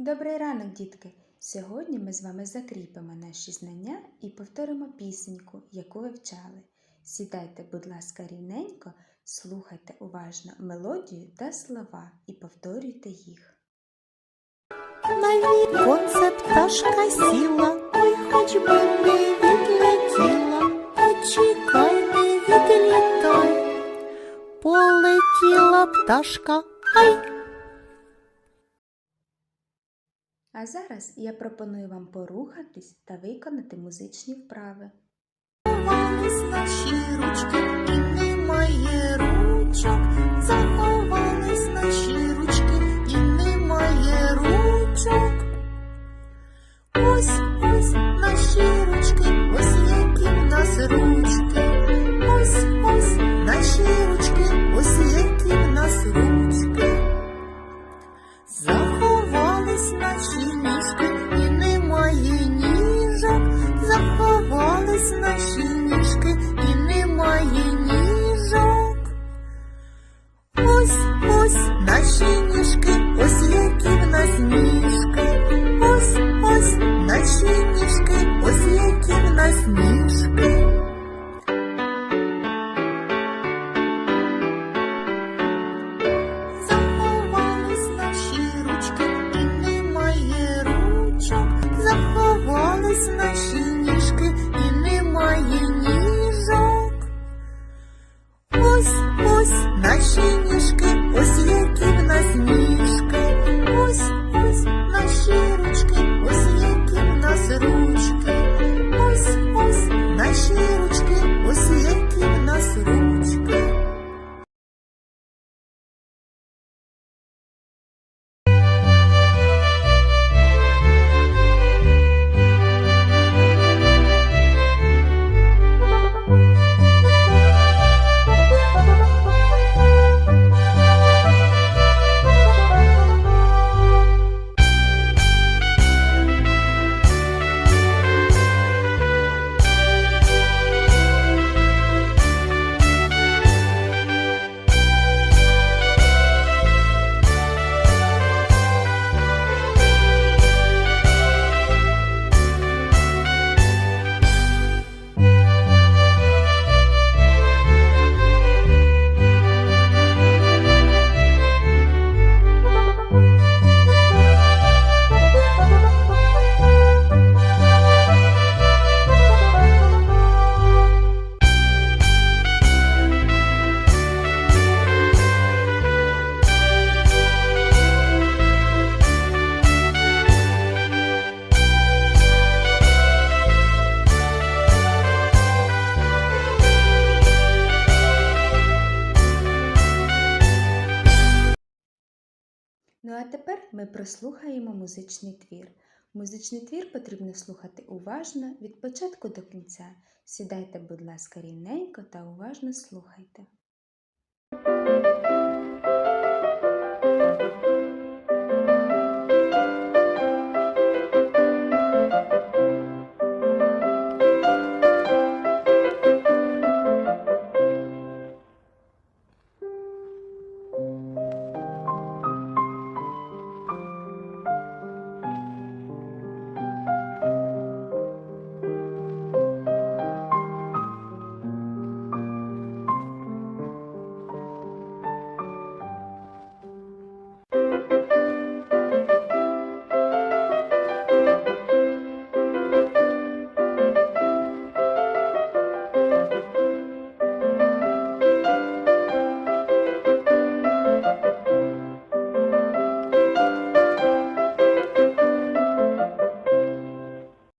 Добрий ранок, дітки! Сьогодні ми з вами закріпимо наші знання і повторимо пісеньку, яку вивчали. Сідайте, будь ласка, рівненько, слухайте уважно мелодію та слова і повторюйте їх. На віконце пташка сіла, ой, хоч би не відлетіла, почекай, не відлітай. Полетіла пташка, ай, А зараз я пропоную вам порухатись та виконати музичні вправи. наші ручки, і немає Ну а тепер ми прослухаємо музичний твір. Музичний твір потрібно слухати уважно від початку до кінця. Сідайте, будь ласка, рівненько та уважно слухайте.